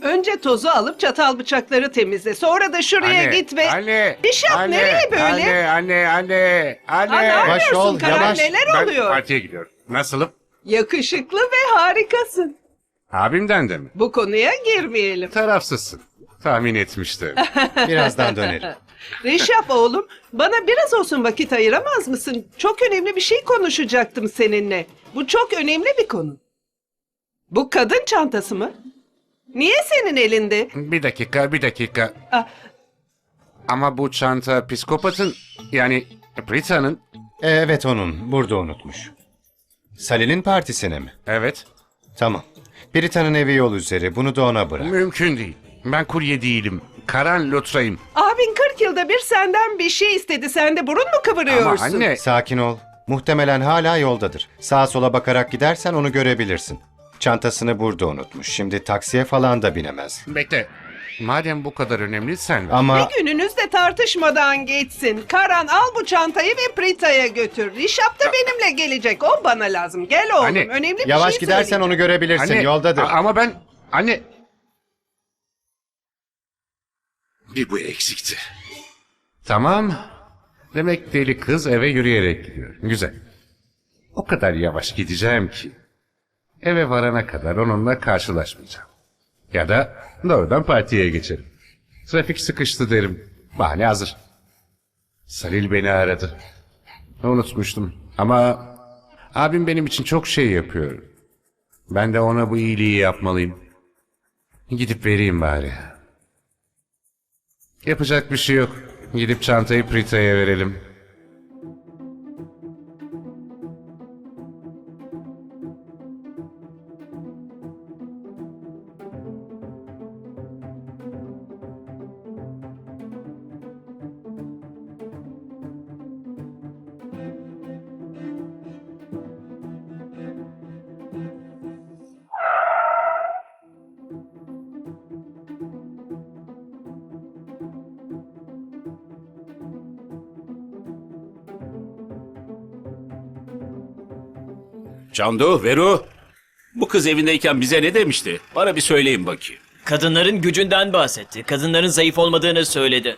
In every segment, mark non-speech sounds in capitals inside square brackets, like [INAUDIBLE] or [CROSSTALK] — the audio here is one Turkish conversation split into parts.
Önce tozu alıp çatal bıçakları temizle. Sonra da şuraya git ve... Anne. İş yap, anne, nereye böyle? Anne, anne, anne. Anne. Aa, ne Yavaş yapıyorsun ol, Karan? yavaş. Neler ben oluyor? partiye gidiyorum. Nasılım? Yakışıklı ve harikasın. Abimden de mi? Bu konuya girmeyelim. Tarafsızsın. Tahmin etmiştim. [LAUGHS] Birazdan dönerim. Reşap oğlum, bana biraz olsun vakit ayıramaz mısın? Çok önemli bir şey konuşacaktım seninle. Bu çok önemli bir konu. Bu kadın çantası mı? Niye senin elinde? bir dakika, bir dakika. Ah, Ama bu çanta psikopatın yani Brita'nın E, evet onun. Burada unutmuş. Salil'in partisine mi? evet Tamam. Brita'nın evi yol üzeri. Bunu da ona bırak. mümkün değil. Ben kurye değilim. Karan Lotra'yım. abin 40 yılda bir senden bir şey istedi. Sen de burun mu kıvırıyorsun? Ama anne Sakin ol. Muhtemelen hala yoldadır. Sağa sola bakarak gidersen onu görebilirsin. Çantasını burada unutmuş. Şimdi taksiye falan da binemez. bekle. Madem bu kadar önemli sen ver. Ama Bir gününüz de tartışmadan geçsin. Karan al bu çantayı ve Prita'ya götür. Rişap da benimle gelecek. O bana lazım. Gel oğlum. Anne, önemli bir yavaş şey gidersen söyleyeceğim. onu görebilirsin. Anne, Yoldadır. a- ama ben anne bir bu eksikti. Tamam. Demek deli kız eve yürüyerek gidiyor. Güzel. O kadar yavaş gideceğim ki eve varana kadar onunla karşılaşmayacağım. Ya da doğrudan partiye geçerim. Trafik sıkıştı derim. Bahane hazır. Salil beni aradı. Unutmuştum. Ama abim benim için çok şey yapıyor. Ben de ona bu iyiliği yapmalıyım. Gidip vereyim bari. Yapacak bir şey yok. Gidip çantayı Prita'ya verelim. Candu, Veru. Bu kız evindeyken bize ne demişti? Bana bir söyleyin bakayım. Kadınların gücünden bahsetti. Kadınların zayıf olmadığını söyledi.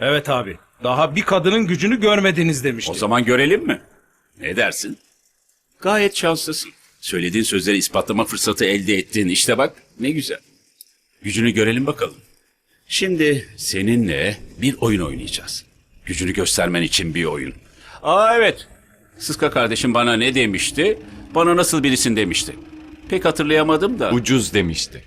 Evet abi. Daha bir kadının gücünü görmediniz O demişti. zaman görelim mi? Ne dersin? Gayet şanslısın. Söylediğin sözleri ispatlama fırsatı elde ettin. İşte bak ne güzel. Gücünü görelim bakalım. Şimdi seninle bir oyun oynayacağız. Gücünü göstermen için bir oyun. Aa evet. Sıska kardeşim bana ne demişti? Bana nasıl birisin demişti. Pek hatırlayamadım da. Ucuz demişti.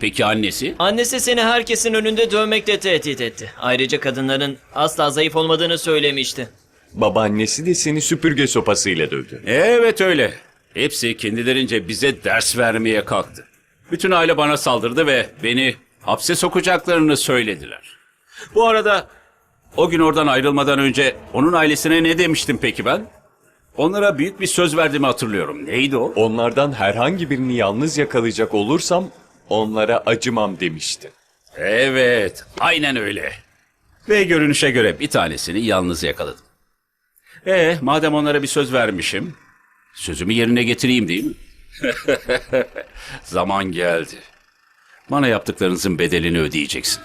Peki annesi? Annesi seni herkesin önünde dövmekle tehdit etti. Ayrıca kadınların asla zayıf olmadığını söylemişti. Babaannesi de seni süpürge sopasıyla dövdü. Evet öyle. Hepsi kendilerince bize ders vermeye kalktı. Bütün aile bana saldırdı ve beni hapse sokacaklarını söylediler. Bu arada o gün oradan ayrılmadan önce onun ailesine ne demiştim peki ben? Onlara büyük bir söz verdiğimi hatırlıyorum. Neydi o? Onlardan herhangi birini yalnız yakalayacak olursam onlara acımam demişti. Evet, aynen öyle. Ve görünüşe göre bir tanesini yalnız yakaladım. E, madem onlara bir söz vermişim, sözümü yerine getireyim değil mi? [LAUGHS] Zaman geldi. Bana yaptıklarınızın bedelini ödeyeceksin.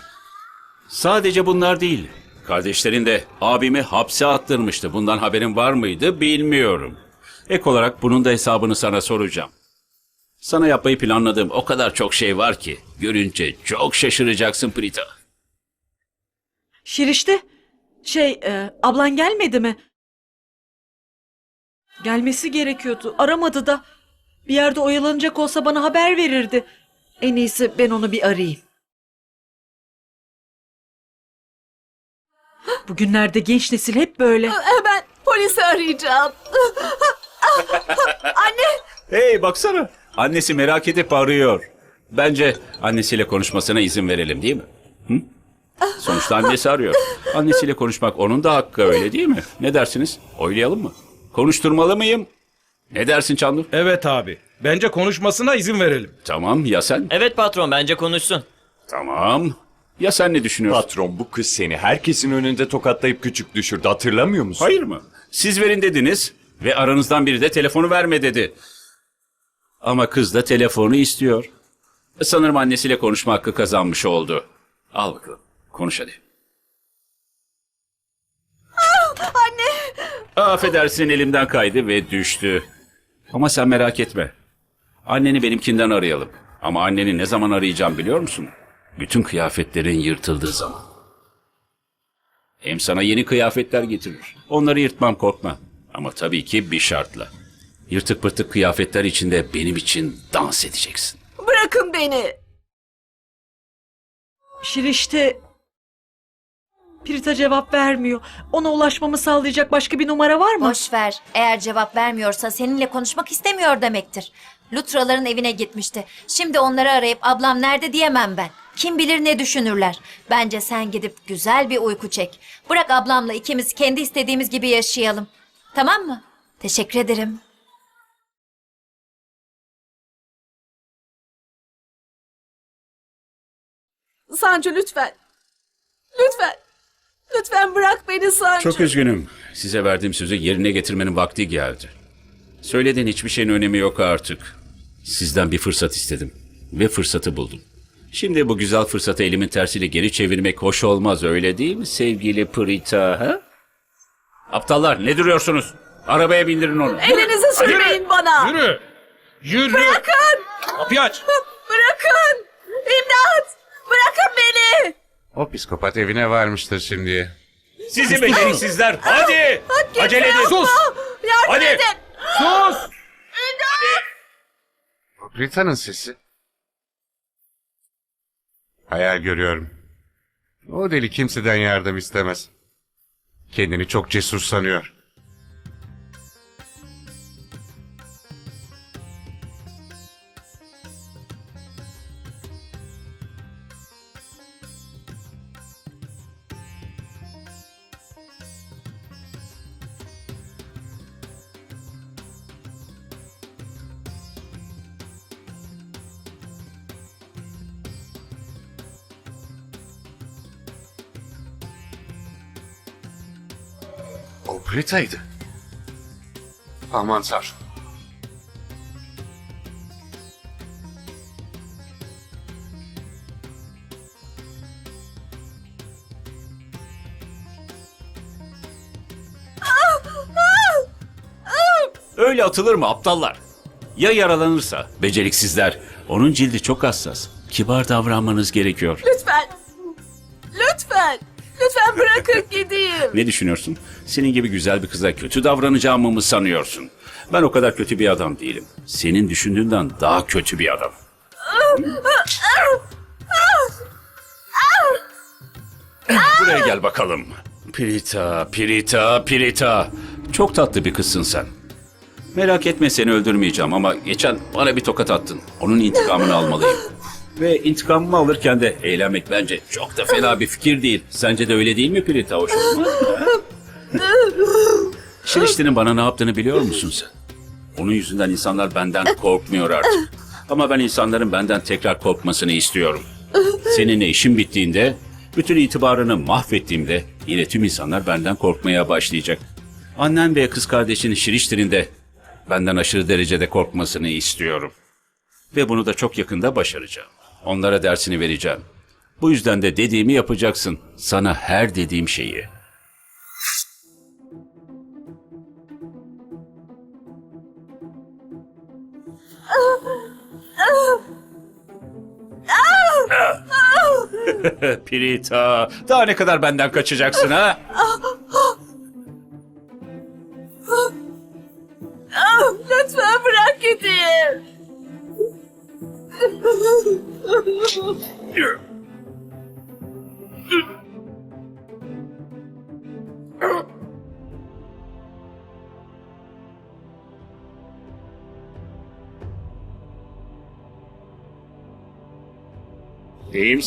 Sadece bunlar değil. Kardeşlerin de abimi hapse attırmıştı. Bundan haberin var mıydı bilmiyorum. Ek olarak bunun da hesabını sana soracağım. Sana yapmayı planladığım o kadar çok şey var ki görünce çok şaşıracaksın Prita. Şirişte şey e, ablan gelmedi mi? Gelmesi gerekiyordu. Aramadı da. Bir yerde oyalanacak olsa bana haber verirdi. En iyisi ben onu bir arayayım. Bugünlerde genç nesil hep böyle. Hemen polisi arayacağım. [LAUGHS] Hey baksana. Annesi merak edip arıyor. Bence annesiyle konuşmasına izin verelim değil mi? Hı? Sonuçta annesi arıyor. Annesiyle konuşmak onun da hakkı öyle değil mi? Ne dersiniz? Oylayalım mı? Konuşturmalı mıyım? Ne dersin Çandur? Evet abi. Bence konuşmasına izin verelim. Tamam ya sen? Evet patron bence konuşsun. Tamam. Ya sen ne düşünüyorsun? Patron bu kız seni herkesin önünde tokatlayıp küçük düşürdü hatırlamıyor musun? Hayır mı? Siz verin dediniz ve aranızdan biri de telefonu verme dedi. Ama kız da telefonu istiyor. Sanırım annesiyle konuşma hakkı kazanmış oldu. Al bakalım. Konuş hadi. Anne! Affedersin elimden kaydı ve düştü. Ama sen merak etme. Anneni benimkinden arayalım. Ama anneni ne zaman arayacağım biliyor musun? Bütün kıyafetlerin yırtıldığı zaman. Hem sana yeni kıyafetler getirir. Onları yırtmam korkma. Ama tabii ki bir şartla. Yırtık pırtık kıyafetler içinde benim için dans edeceksin. Bırakın beni. Şirişte Pirita cevap vermiyor. Ona ulaşmamı sağlayacak başka bir numara var mı? Boş ver. Eğer cevap vermiyorsa seninle konuşmak istemiyor demektir. Lutraların evine gitmişti. Şimdi onları arayıp ablam nerede diyemem ben. Kim bilir ne düşünürler. Bence sen gidip güzel bir uyku çek. Bırak ablamla ikimiz kendi istediğimiz gibi yaşayalım. Tamam mı? Teşekkür ederim. Sancı lütfen. Lütfen. Lütfen bırak beni Sancı. Çok üzgünüm. Size verdiğim sözü yerine getirmenin vakti geldi. Söylediğin hiçbir şeyin önemi yok artık. Sizden bir fırsat istedim ve fırsatı buldum. Şimdi bu güzel fırsatı elimin tersiyle geri çevirmek hoş olmaz öyle değil mi sevgili Prita? Ha? Aptallar ne duruyorsunuz? Arabaya bindirin onu. Elinizi sürmeyin bana. Yürü! Yürü! Bırakın. Kapıyı aç! Bırakın. İmdat. Bırakın beni. O psikopat evine varmıştır şimdiye. Sizi beceriksizler. Hadi! Acele edin. Sus! Yardım Hadi. edin. Sus! Rita'nın sesi. Hayal görüyorum. O deli kimseden yardım istemez. Kendini çok cesur sanıyor. O Rita'ydı. Aman tanrım. Öyle atılır mı aptallar? Ya yaralanırsa? Beceriksizler. Onun cildi çok hassas. Kibar davranmanız gerekiyor. Bırakın gideyim. Ne düşünüyorsun? Senin gibi güzel bir kıza kötü davranacağımı mı sanıyorsun? Ben o kadar kötü bir adam değilim. Senin düşündüğünden daha kötü bir adam. Buraya gel bakalım. Pirita, Pirita, Pirita. Çok tatlı bir kızsın sen. Merak etme seni öldürmeyeceğim ama geçen bana bir tokat attın. Onun intikamını almalıyım. Ve intikamımı alırken de eğlenmek bence çok da fena bir fikir değil. Sence de öyle değil mi Pirita? Hoş olmaz mı, ha? Şirişti'nin bana ne yaptığını biliyor musun sen? Onun yüzünden insanlar benden korkmuyor artık. Ama ben insanların benden tekrar korkmasını istiyorum. Seninle işim bittiğinde, bütün itibarını mahvettiğimde yine tüm insanlar benden korkmaya başlayacak. Annen ve kız kardeşin Şirişti'nin de benden aşırı derecede korkmasını istiyorum. Ve bunu da çok yakında başaracağım. Onlara dersini vereceğim. Bu yüzden de dediğimi yapacaksın. Sana her dediğim şeyi. [LAUGHS] Pirita, daha ne kadar benden kaçacaksın ha? İyi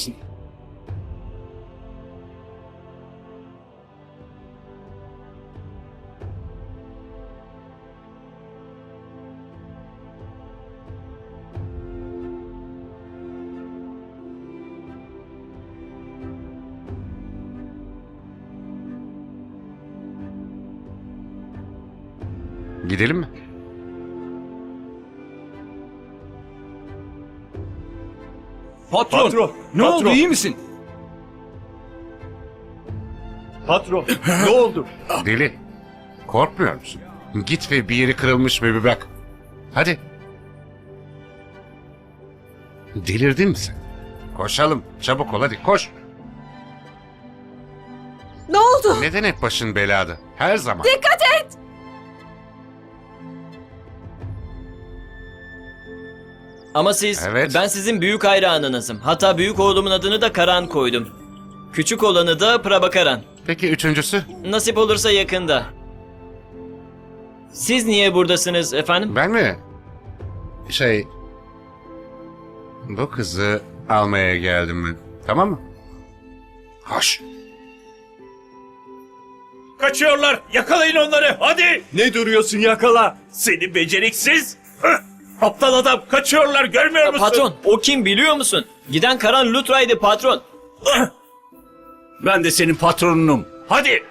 Gidelim mi? Patron, Patron, ne patron. oldu iyi misin? Patron [LAUGHS] ne oldu? Deli. Korkmuyor musun? Git ve bir yeri kırılmış mı bir bak. Hadi. Delirdin mi sen? Koşalım. Çabuk ol hadi koş. Ne oldu? Neden hep başın belada? Her zaman. Dikkat et. Ama siz, Evet. ben sizin büyük hayranınızım. Hatta büyük oğlumun adını da Karan koydum. Küçük olanı da Prabakaran. Peki üçüncüsü? Nasip olursa yakında. Siz niye buradasınız efendim? Ben mi? Şey... Bu kızı almaya geldim ben. Tamam mı? Hoş. Kaçıyorlar. Yakalayın onları. Hadi. Ne duruyorsun yakala? Seni beceriksiz. Hıh! Aptal adam. Kaçıyorlar. Görmüyor musun? Patron, o kim biliyor musun? Giden Karan Lutra'ydı patron. Ben de senin patronunum. Hadi.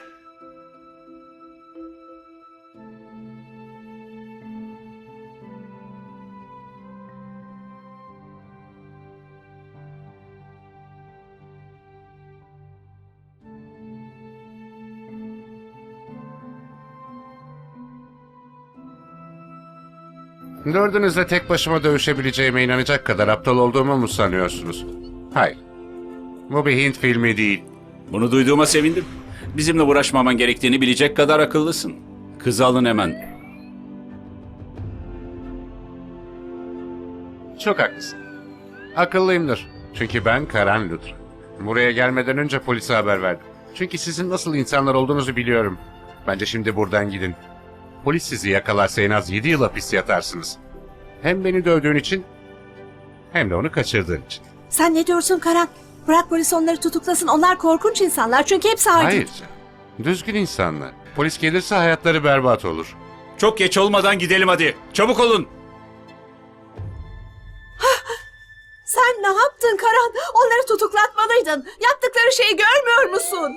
Dördünüzle tek başıma dövüşebileceğime inanacak kadar aptal olduğumu mu sanıyorsunuz? Hayır. Bu bir Hint filmi değil. Bunu duyduğuma sevindim. Bizimle uğraşmaman gerektiğini bilecek kadar akıllısın. Kızı alın hemen. Çok haklısın. Akıllıyımdır. Çünkü ben Karan Lutra. Buraya gelmeden önce polise haber verdim. Çünkü sizin nasıl insanlar olduğunuzu biliyorum. Bence şimdi buradan gidin. Polis sizi yakalarsa en az 7 yıl hapis yatarsınız. Hem beni dövdüğün için hem de onu kaçırdığın için. Sen ne diyorsun Karan? Bırak polis onları tutuklasın. Onlar korkunç insanlar çünkü hepsi haydut. Hayır. Düzgün insanlar. Polis gelirse hayatları berbat olur. Çok geç olmadan gidelim hadi. Çabuk olun. [LAUGHS] Sen ne yaptın Karan? Onları tutuklatmalıydın. Yaptıkları şeyi görmüyor musun?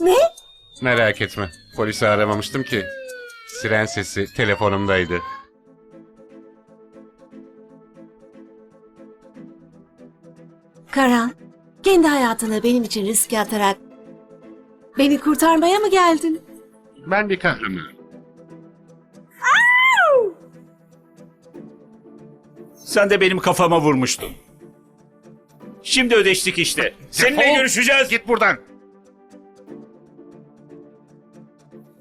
Ne? Merak etme. Polisi aramamıştım ki. Siren sesi telefonumdaydı. Karan, kendi hayatını benim için riske atarak beni kurtarmaya mı geldin? Ben bir kahramanım. Sen de benim kafama vurmuştun. Şimdi ödeştik işte. Seninle Defol! görüşeceğiz. Git buradan.